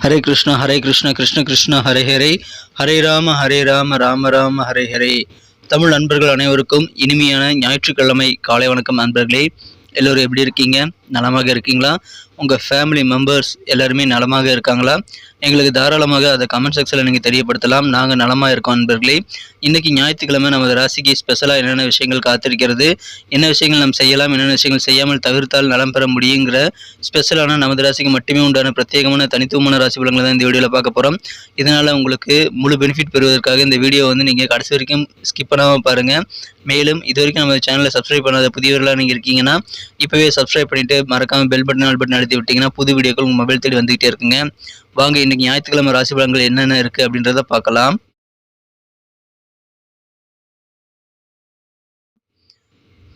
ஹரே கிருஷ்ணா ஹரே கிருஷ்ணா கிருஷ்ண கிருஷ்ணா ஹரே ஹரே. ஹரே ராம ஹரே ராம ராம ராம ஹரே ஹரே. தமிழ் நண்பர்கள் அனைவருக்கும் இனிமையான ஞாயிற்றுக்கிழமை காலை வணக்கம் நண்பர்களே எல்லோரும் எப்படி இருக்கீங்க? நலமாக இருக்கீங்களா? உங்கள் ஃபேமிலி மெம்பர்ஸ் எல்லாருமே நலமாக இருக்காங்களா? எங்களுக்கு தாராளமாக அதை கமெண்ட் செக்ஷனில் நீங்கள் தெரியப்படுத்தலாம். நாங்கள் நலமாக இருக்கோம் நண்பர்களே இன்றைக்கி ஞாயிற்றுக்கிழமை நமது ராசிக்கு ஸ்பெஷலாக என்னென்ன விஷயங்கள் காத்திருக்கிறது? என்ன விஷயங்கள் நாம் செய்யலாம்? என்னென்ன விஷயங்கள் செய்யாமல் தவிர்த்தால் நலம் பெற முடியுங்கிற ஸ்பெஷலான நமது ராசிக்கு மட்டுமே உண்டான பிரத்யேகமான தனித்துவமான ராசி பலங்களை தான் இந்த வீடியோவில் பார்க்க போகிறோம் இதனால் உங்களுக்கு முழு பெனிஃபிட் பெறுவதற்காக இந்த வீடியோ வந்து நீங்கள் கடைசி வரைக்கும் ஸ்கிப் பண்ணாமல் பாருங்கள் மேலும் இது வரைக்கும் நம்ம சேனலை சப்ஸ்கிரைப் பண்ணாத புதியவர்களாக நீங்கள் இருக்கீங்கன்னா இப்போவே சப்ஸ்கிரைப் பண்ணிவிட்டு மறக்காமல் பெல் பட்டன் ஆல் பட்டன் அழுத்தி விட்டிங்கன்னா புது வீடியோக்கள் உங்கள் மொபைல் தேடி வந்துகிட்டே இருக்குங்க. வாங்க இன்னைக்கு ஞாயிற்றுக்கிழமை ராசி பலன்கள் என்னென்ன இருக்குது அப்படின்றத பார்க்கலாம்.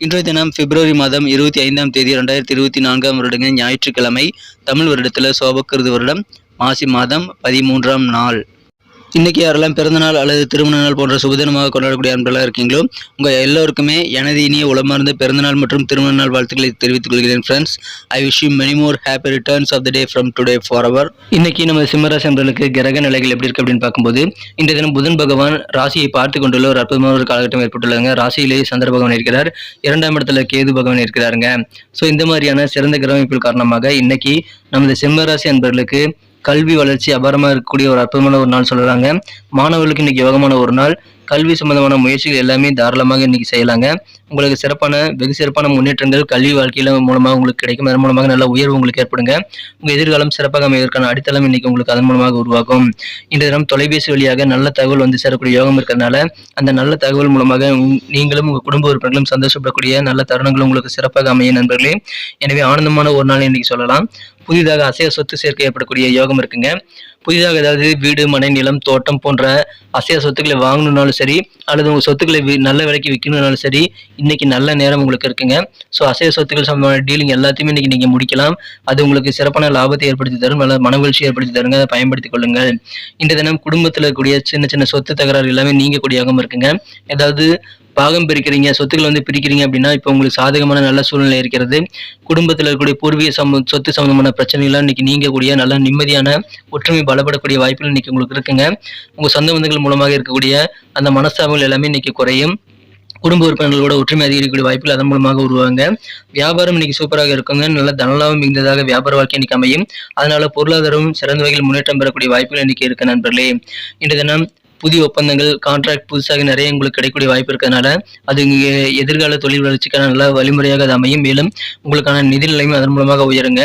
இன்றைய தினம் பிப்ரவரி மாதம் இருபத்தி ஐந்தாம் தேதி ரெண்டாயிரத்தி இருபத்தி நான்காம் வருடங்க ஞாயிற்றுக்கிழமை தமிழ் வருடத்தில் சோபக்கிருது வருடம் மாசி மாதம் பதிமூன்றாம் நாள். இன்னைக்கு யாரெல்லாம் பிறந்தநாள் அல்லது திருமண நாள் போன்ற சுபதினமாக கொண்டாடக்கூடிய அன்பெல்லாம் இருக்கீங்களோ உங்கள் எல்லோருக்குமே எனது இனிய உளமார்ந்த பிறந்தநாள் மற்றும் திருமண நாள் வாழ்த்துக்களை தெரிவித்துக் கொள்கிறேன் friends I wish you many more happy returns of the day from today for our இன்னைக்கு நம்ம சிம்மராசி அன்பர்களுக்கு கிரக நிலைகள் எப்படி இருக்கு அப்படின்னு பார்க்கும்போது இந்த தினம் புதன் பகவான் ராசியை பார்த்து கொண்டுள்ள ஒரு அற்புதமான ஒரு காலகட்டம் ஏற்பட்டுள்ளதுங்க. ராசியிலேயே சந்திர பகவான் இருக்கிறார். இரண்டாம் இடத்துல கேது பகவான் இருக்கிறாருங்க. ஸோ இந்த மாதிரியான சிறந்த கிரகமைப்புகள் காரணமாக இன்னைக்கு நமது சிம்மராசி அன்பர்களுக்கு கல்வி வளர்ச்சி அபாரமாக இருக்கக்கூடிய ஒரு அற்புதமான ஒரு நாள் சொல்கிறாங்க மாணவர்களுக்கு இன்னைக்கு யோகமான ஒரு நாள். கல்வி சம்பந்தமான முயற்சிகள் எல்லாமே தாராளமாக இன்னைக்கு செய்யலாங்க. உங்களுக்கு சிறப்பான வெகு சிறப்பான முன்னேற்றங்கள் கல்வி வாழ்க்கையில மூலமாக உங்களுக்கு கிடைக்கும். அதன் மூலமாக நல்ல உயர்வு உங்களுக்கு ஏற்படுங்க. உங்க எதிர்காலம் சிறப்பாக அமைவதற்கான அடித்தளம் இன்னைக்கு உங்களுக்கு அதன் மூலமாக உருவாகும். இன்றைய தினம் தொலைபேசி வழியாக நல்ல தகவல் வந்து சேரக்கூடிய யோகம் இருக்கிறதுனால அந்த நல்ல தகவல் மூலமாக உங்- நீங்களும் உங்க குடும்ப உறுப்பினர்களும் சந்தோஷப்படக்கூடிய நல்ல தருணங்கள் உங்களுக்கு சிறப்பாக அமைய நண்பர்களே. எனவே ஆனந்தமான ஒரு நாள் இன்னைக்கு சொல்லலாம். புதிதாக அசைய சொத்து சேர்க்கை ஏற்படக்கூடிய யோகம் இருக்குங்க. புதிதாக ஏதாவது வீடு மனை நிலம் தோட்டம் போன்ற அசைய சொத்துக்களை வாங்கணும்னாலும் சரி சரி அல்லது உங்கள் சொத்துக்களை நல்ல விலைக்கு விற்கணும்னாலும் சரி இன்னைக்கு நல்ல நேரம் உங்களுக்கு இருக்குங்க. ஸோ அசைய சொத்துக்கள் சம்பந்தமான டீலிங் எல்லாத்தையுமே இன்னைக்கு நீங்கள் முடிக்கலாம். அது உங்களுக்கு சிறப்பான லாபத்தை ஏற்படுத்தி தரும் நல்ல மனவழ்ச்சி ஏற்படுத்தி தருங்க. அதை பயன்படுத்திக் கொள்ளுங்கள். இந்த தினம் குடும்பத்தில் இருக்கக்கூடிய சின்ன சின்ன சொத்து தகராறு எல்லாமே நீங்கள் கூடியாகவும் இருக்குங்க. ஏதாவது பாகம் பிரிக்கிறீங்க சொத்துக்களை வந்து பிரிக்கிறீங்க அப்படின்னா இப்போ உங்களுக்கு சாதகமான நல்ல சூழ்நிலை இருக்கிறது. குடும்பத்தில் இருக்கக்கூடிய பூர்வீக சம சொத்து சம்பந்தமான பிரச்சனைகள்லாம் இன்னைக்கு நீங்கக்கூடிய நல்ல நிம்மதியான ஒற்றுமை பலப்படக்கூடிய வாய்ப்புகள் இன்னைக்கு உங்களுக்கு இருக்குங்க. உங்கள் சொந்த பந்தங்கள் மூலமாக இருக்கக்கூடிய அந்த மனஸ்தாபங்கள் எல்லாமே இன்னைக்கு குறையும். குடும்ப உறுப்பினர்களோட ஒற்றுமை அதிகரிக்கக்கூடிய வாய்ப்புகள் அதன் மூலமாக உருவாங்க வியாபாரம் இன்னைக்கு சூப்பராக இருக்குங்க. நல்ல தனலாபம் மிகுந்ததாக வியாபார வாழ்க்கை இன்னைக்கு அமையும். அதனால பொருளாதாரமும் சிறந்த வகையில் முன்னேற்றம் பெறக்கூடிய வாய்ப்புகள் இன்னைக்கு இருக்கு நண்பர்களே. இன்றைய தினம் புதிய ஒப்பந்தங்கள் கான்ட்ராக்ட் புதுசாக நிறைய உங்களுக்கு கிடைக்கக்கூடிய வாய்ப்பு இருக்கிறதுனால அது இங்கே எதிர்கால தொழில் வளர்ச்சிக்கான நல்ல வழிமுறையாக அது அமையும். மேலும் உங்களுக்கான நிதி நிலைமை அதன் மூலமாக உயருங்க.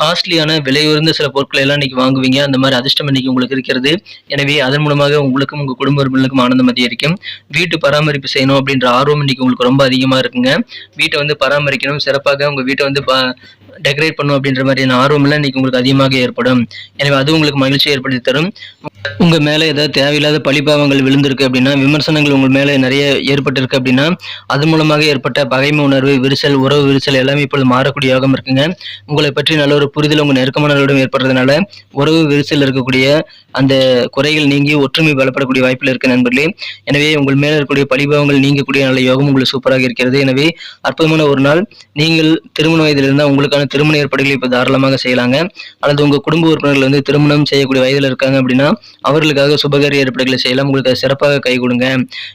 காஸ்ட்லியான விலை உயர்ந்த சில பொருட்களை எல்லாம் இன்னைக்கு வாங்குவீங்க. அந்த மாதிரி அதிர்ஷ்டம் இன்னைக்கு உங்களுக்கு இருக்கிறது. எனவே அதன் மூலமாக உங்களுக்கும் உங்கள் குடும்ப உறுப்பினர்களுக்கும் ஆனந்தம் அதிகரிக்கும். வீட்டு பராமரிப்பு செய்யணும் அப்படின்ற ஆர்வம் இன்னைக்கு உங்களுக்கு ரொம்ப அதிகமாக இருக்குங்க. வீட்டை வந்து பராமரிக்கணும். சிறப்பாக உங்கள் வீட்டை வந்து டெக்கரேட் பண்ணும் அப்படின்ற மாதிரியான ஆர்வம்லாம் இன்னைக்கு உங்களுக்கு அதிகமாக ஏற்படும். எனவே அது உங்களுக்கு மகிழ்ச்சி ஏற்படுத்தி தரும். உங்கள் மேலே ஏதாவது தேவையில்லாத பழிபாவங்கள் விழுந்திருக்கு அப்படின்னா விமர்சனங்கள் உங்கள் மேலே நிறைய ஏற்பட்டிருக்கு அப்படின்னா அது மூலமாக ஏற்பட்ட பகைமை உணர்வு விரிசல் உறவு விரிசல் எல்லாமே இப்பொழுது மாறக்கூடிய யோகம் இருக்குங்க. உங்களை பற்றி நல்ல ஒரு புரிதல் உங்க நெருக்கமானவர்களிடம் ஏற்படுறதுனால உறவு விரிசல் இருக்கக்கூடிய அந்த குறைகள் நீங்கி ஒற்றுமை பலப்படக்கூடிய வாய்ப்பில் இருக்கு நண்பர்களே. எனவே உங்கள் மேலே இருக்கக்கூடிய பழிபாவங்கள் நீங்கக்கூடிய நல்ல யோகம் உங்களுக்கு சூப்பராக இருக்கிறது. எனவே அற்புதமான ஒரு நாள். நீங்கள் திருமண வயதில் இருந்தால் உங்களுக்கான திருமண ஏற்பாடுகளை இப்போ தாராளமாக செய்யலாங்க. அல்லது உங்க குடும்ப உறுப்பினர்கள் வந்து திருமணம் செய்யக்கூடிய வயதில் இருக்காங்க அப்படின்னா அவர்களுக்காக சுபகாரிய ஏற்பாடுகளை செய்யலாம். உங்களுக்கு அது சிறப்பாக கை கொடுங்க.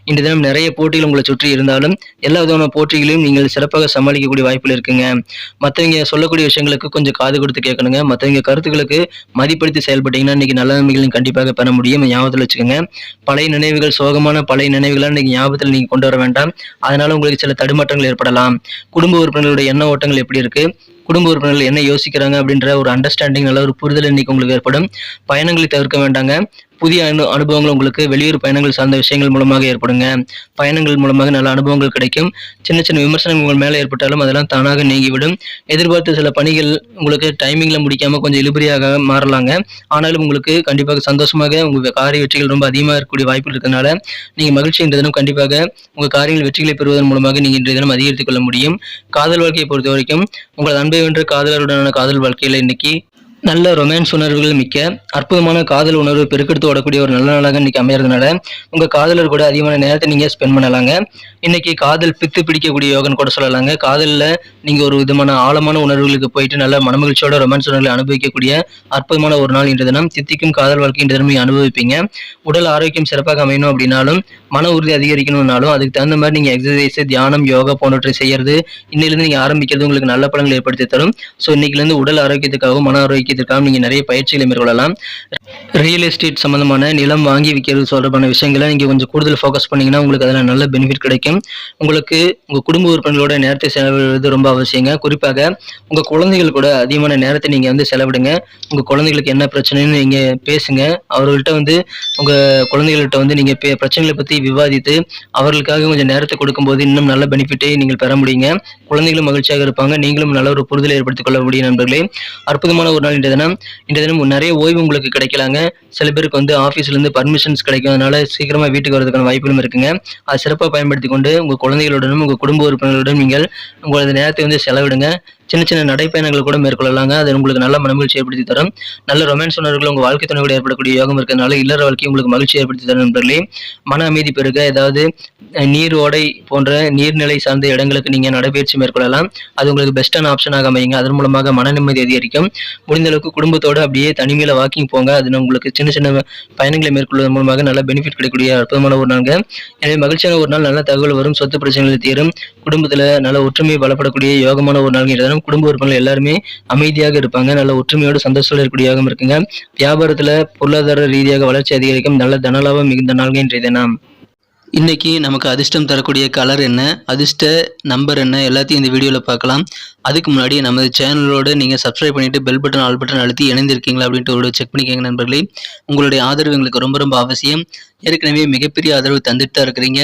இன்று தினம் நிறைய போட்டிகள் உங்களை சுற்றி இருந்தாலும் எல்லா விதமான போட்டிகளையும் நீங்கள் சிறப்பாக சமாளிக்கக்கூடிய வாய்ப்புகள் இருக்குங்க. மற்றவங்க சொல்லக்கூடிய விஷயங்களுக்கு கொஞ்சம் காது கொடுத்து கேட்கணுங்க. மற்றவங்க கருத்துக்களுக்கு மதிப்படுத்தி செயல்பட்டீங்கன்னா இன்னைக்கு நல்ல நன்மைகளை கண்டிப்பாக பெற முடியும். ஞாபகத்தில் வச்சுக்கோங்க. பழைய நினைவுகள் சோகமான பழைய நினைவுகளை இன்னைக்கு ஞாபகத்தில் நீங்கள் கொண்டு வர வேண்டாம். அதனால உங்களுக்கு சில தடுமாற்றங்கள் ஏற்படலாம். குடும்ப உறுப்பினர்களுடைய எண்ண ஓட்டங்கள் எப்படி இருக்கு? குடும்ப உறுப்பினர்கள் என்ன யோசிக்கிறாங்க அப்படின்ற ஒரு அண்டர்ஸ்டாண்டிங் நல்ல ஒரு புரிதல் இன்னைக்கு உங்களுக்கு ஏற்படும். பயணங்களை தவிர்க்க வேண்டாங்க. புதிய அனு அனுபவங்கள் உங்களுக்கு வெளியூர் பயணங்கள் சார்ந்த விஷயங்கள் மூலமாக ஏற்படுங்க. பயணங்கள் மூலமாக நல்ல அனுபவங்கள் கிடைக்கும். சின்ன சின்ன விமர்சனங்கள் உங்கள் மேலே ஏற்பட்டாலும் அதெல்லாம் தானாக நீங்கிவிடும். எதிர்பார்த்த சில பணிகள் உங்களுக்கு டைமிங்கில் முடிக்காமல் கொஞ்சம் இழுபறியாக மாறலாங்க. ஆனாலும் உங்களுக்கு கண்டிப்பாக சந்தோஷமாக உங்கள் காரிய வெற்றிகள் ரொம்ப அதிகமாக இருக்கக்கூடிய வாய்ப்பு இருக்கிறதுனால நீங்கள் மகிழ்ச்சி இன்றைய தினம் கண்டிப்பாக உங்கள் காரியங்கள் வெற்றிகளை பெறுவதன் மூலமாக நீங்கள் இன்றைய தினம் அதிகரித்துக் கொள்ள முடியும். காதல் வாழ்க்கையை பொறுத்த வரைக்கும் உங்கள் அன்பை வென்ற காதலருடனான காதல் வாழ்க்கையில் இன்னைக்கு நல்ல ரொமான்ஸ் உணர்வுகள் மிக்க அற்புதமான காதல் உணர்வு பெருக்கெடுத்து ஓடக்கூடிய ஒரு நல்ல நாளாக இன்னைக்கு அமையறதுனால உங்க காதலர் கூட அதிகமான நேரத்தை நீங்க ஸ்பெண்ட் பண்ணலாங்க. இன்னைக்கு காதல் பித்து பிடிக்கக்கூடிய யோகன்னு கூட சொல்லலாங்க. காதலில் நீங்க ஒரு விதமான ஆழமான உணர்வுகளுக்கு போயிட்டு நல்ல மனமகிழ்ச்சியோட ரொமான்ஸ் உணர்வுகளை அனுபவிக்கக்கூடிய அற்புதமான ஒரு நாள் இன்று தினம். சித்திக்கும் காதல் வாழ்க்கை இன்று தினம் அனுபவிப்பீங்க. உடல் ஆரோக்கியம் சிறப்பாக அமையணும் அப்படின்னாலும் மன உறுதி அதிகரிக்கணும்னாலும் அதுக்கு தகுந்த மாதிரி நீங்க எக்ஸசைஸ் தியானம் யோகா போன்றவற்றை செய்யறது இன்னிலிருந்து நீங்க ஆரம்பிக்கிறது உங்களுக்கு நல்ல பலன்களை ஏற்படுத்தி தரும். ஸோ இன்னைக்குலேருந்து உடல் ஆரோக்கியத்துக்காகவும் மன ஆரோக்கியத்திற்காகவும் நீங்கள் நிறைய பயிற்சிகளை மேற்கொள்ளலாம். ரியல் எஸ்டேட் சம்மந்தமான நிலம் வாங்கி விற்கிறது தொடர்பான விஷயங்களை நீங்கள் கொஞ்சம் கூடுதல் ஃபோக்கஸ் பண்ணிங்கன்னா உங்களுக்கு அதில் நல்ல பெனிஃபிட் கிடைக்கும். உங்களுக்கு உங்கள் குடும்ப உறுப்பினர்களோட நேரத்தை செலவிடுவது ரொம்ப அவசியங்க. குறிப்பாக உங்கள் குழந்தைகள் கூட அதிகமான நேரத்தை நீங்கள் வந்து செலவிடுங்க. உங்கள் குழந்தைகளுக்கு என்ன பிரச்சனைன்னு நீங்கள் பேசுங்க. அவர்கள்ட்ட வந்து உங்கள் குழந்தைகள்கிட்ட வந்து நீங்கள் பே- பிரச்சனைகளை பற்றி விவாதித்து அவர்களுக்காக கொஞ்சம் நேரத்தை கொடுக்கும்போது இன்னும் நல்ல பெனிஃபிட்டை நீங்கள் பெற முடியுங்க. குழந்தைகளும் மகிழ்ச்சியாக இருப்பாங்க. நீங்களும் நல்ல ஒரு புரிதலை ஏற்படுத்திக் கொள்ள முடியும் நண்பர்களே. அற்புதமான ஒரு நாள் இன்றைய தினம் இன்றைய தினம் நிறைய ஓய்வு உங்களுக்கு கிடைக்கலாங்க. சில பேருக்கு வந்து ஆஃபீஸ்லேருந்து பர்மிஷன்ஸ் கிடைக்கும். அதனால சீக்கிரமாக வீட்டுக்கு வரதுக்கான வாய்ப்புகளும் இருக்குங்க. அதை சிறப்பாக பயன்படுத்தி கொண்டு உங்கள் குழந்தைகளுடனும் உங்கள் குடும்ப உறுப்பினர்களுடன் நீங்கள் உங்களது நேரத்தை வந்து செலவிடுங்க. சின்ன சின்ன நடைப்பயணங்கள் கூட மேற்கொள்ளலாங்க. அது உங்களுக்கு நல்ல மனமகிழ்ச்சி ஏற்படுத்தி தரும். நல்ல ரொமான்ஸ் உணர்வுகள் உங்க வாழ்க்கை துணையோட ஏற்படக்கூடிய யோகம் இருக்கிறதுனால இல்லற வாழ்க்கை உங்களுக்கு மகிழ்ச்சி ஏற்படுத்தி தரும் நண்பர்களே. மன அமைதி பெருக ஏதாவது நீர் ஓடை போன்ற நீர்நிலை சார்ந்த இடங்களுக்கு நீங்க நடைபயிற்சி மேற்கொள்ளலாம். அது உங்களுக்கு பெஸ்டான ஆப்ஷனாக அமையுங்க. அதன் மூலமாக மன நிம்மதி அதிகரிக்கும். முடிந்த அளவுக்கு குடும்பத்தோடு அப்படியே தனிமையில வாக்கிங் போங்க. அது உங்களுக்கு சின்ன சின்ன பயணங்களை மேற்கொள்வதன் மூலமாக நல்ல பெனிஃபிட் கிடைக்கக்கூடிய அற்புதமான ஒரு நாள் எனவே மகிழ்ச்சியான ஒரு நாள் நல்ல தகவல் வரும். சொத்து பிரச்சனைகள் தீரும். குடும்பத்துல நல்ல ஒற்றுமை பலப்படக்கூடிய யோகமான ஒரு நாள் இன்றைய குடும்ப உறுப்பினர்கள் எல்லாருமே அமைதியாக இருப்பாங்க. நல்ல ஒற்றுமையோடு சந்தோஷத்தில் இருக்கக்கூடிய இருக்குங்க. வியாபாரத்துல பொருளாதார ரீதியாக வளர்ச்சி அதிகரிக்கும். நல்ல தனலாபம் மிகுந்த நாள்கள் இன்றைய தினம். இன்னைக்கு நமக்கு அதிர்ஷ்டம் தரக்கூடிய கலர் என்ன? அதிர்ஷ்ட நம்பர் என்ன? எல்லாத்தையும் இந்த வீடியோவில் பார்க்கலாம். அதுக்கு முன்னாடி நமது சேனலோடு நீங்கள் சப்ஸ்கிரைப் பண்ணிவிட்டு பெல் பட்டன் ஆல் பட்டன் அழுத்தி இணைந்திருக்கீங்களா அப்படின்ட்டு ஒரு செக் பண்ணிக்கோங்க நண்பர்களே. உங்களுடைய ஆதரவு எங்களுக்கு ரொம்ப ரொம்ப அவசியம். ஏற்கனவே மிகப்பெரிய ஆதரவு தந்துட்டு தான் இருக்கிறீங்க.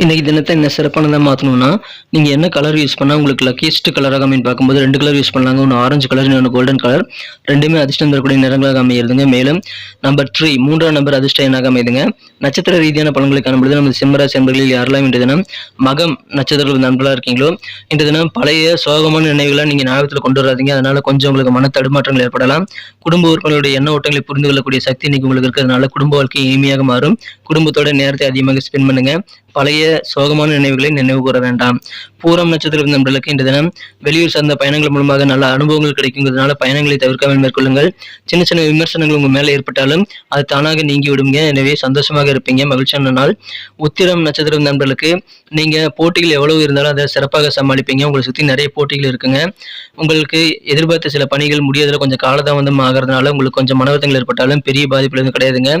இன்றைக்கி தினத்தை என்ன சிறப்பானதாக மாற்றணும்னா நீங்கள் என்ன கலர் யூஸ் பண்ணால் உங்களுக்கு லக்கியஸ்ட் கலராக அமைன்னு பார்க்கும்போது ரெண்டு கலர் யூஸ் பண்ணலாங்க. ஒன்று ஆரஞ்சு கலர் இன்னொன்று கோல்டன் கலர் ரெண்டுமே அதிர்ஷ்டம் தரக்கூடிய நிறங்களாக அமையிறதுங்க. மேலும் நம்பர் த்ரீ மூன்றாம் நம்பர் அதிர்ஷ்ட எண்ணாக அமையுதுங்க. நட்சத்திர ரீதியான பலன்களை காணும்பொழுது நமது சிம்மராசி நண்பர்களில் யாரெல்லாம் இன்றைய தினம் மகம் நட்சத்திர நண்பர்களாக இருக்கீங்களோ இன்றைய தினம் பழைய சோகமான நினைவுகளை நீங்கள் ஞாபகத்தில் கொண்டு வராதீங்க. அதனால் கொஞ்சம் உங்களுக்கு மன தடுமாற்றங்கள் ஏற்படலாம். குடும்ப உறுப்பினர்களுடைய எண்ண ஓட்டங்களை புரிந்து கொள்ளக்கூடிய சக்தி இன்னைக்கு உங்களுக்கு இருக்கிறதுனால குடும்ப வாழ்க்கை இனிமையாக மாறும். குடும்பத்தோட நேரத்தை அதிகமாக ஸ்பெண்ட் பண்ணுங்க. பழைய சோகமான நினைவுகளை நினைவு கூற வேண்டாம். பூரம் நட்சத்திரம் நண்பர்களுக்கு இந்த தினம் வெளியூர் சார்ந்த பயணங்கள் மூலமாக நல்ல அனுபவங்கள் கிடைக்குங்கிறதுனால பயணங்களை தவிர்க்காமல் மேற்கொள்ளுங்கள். சின்ன சின்ன விமர்சனங்கள் உங்க மேல ஏற்பட்டாலும் அது தானாக நீங்கி விடுங்க. எனவே சந்தோஷமாக இருப்பீங்க. மகிழ்ச்சியான நாள். உத்திரம் நட்சத்திரம் நண்பர்களுக்கு நீங்க போட்டிகள் எவ்வளவு இருந்தாலும் அதை சிறப்பாக சமாளிப்பீங்க. உங்களை சுத்தி நிறைய போட்டிகள் இருக்குங்க. உங்களுக்கு எதிர்பார்த்த சில பணிகள் முடியாதல கொஞ்சம் காலதாமதம் ஆகிறதுனால உங்களுக்கு கொஞ்சம் மனவர்த்தங்கள் ஏற்பட்டாலும் பெரிய பாதிப்பு எதுவும் கிடையாதுங்க.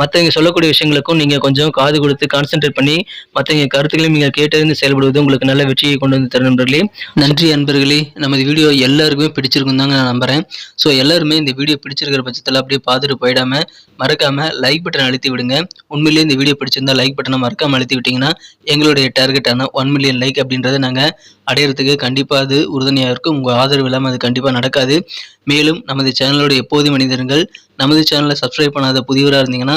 மற்றவங்க சொல்லக்கூடிய விஷயங்களுக்கும் நீங்க கொஞ்சம் காது கொடுத்து கான்சென்ட்ரேட் பண்ணி மற்றவங்க கருத்துக்களையும் நீங்கள் கேட்டறிந்து செயல்படுவது உங்களுக்கு நல்ல வெற்றியை கொண்டு வந்து தரும் நண்பர்களே. நன்றி அன்பர்களே. நமது வீடியோ எல்லாருக்குமே பிடிச்சிருக்கும் தாங்க நான் நம்புறேன். ஸோ எல்லாருமே இந்த வீடியோ பிடிச்சிருக்கிற பட்சத்தில் அப்படியே பார்த்துட்டு போயிடாம மறக்காம லைக் பட்டன் அழுத்தி விடுங்க. உண்மையிலேயே இந்த வீடியோ பிடிச்சிருந்தா லைக் பட்டனை மறக்காம அழுத்தி விட்டீங்கன்னா எங்களுடைய டார்கெட்டான ஒன் மில்லியன் லைக் அப்படின்றத நாங்கள் அடையிறதுக்கு கண்டிப்பாக அது உறுதுணையாக இருக்கும். உங்கள் ஆதரவு இல்லாமல் அது கண்டிப்பாக நடக்காது. மேலும் நமது சேனலோட எப்போதும் மனிதர்கள் நமது சேனலை சப்ஸ்கிரைப் பண்ணாத புதியவராக இருந்தீங்கன்னா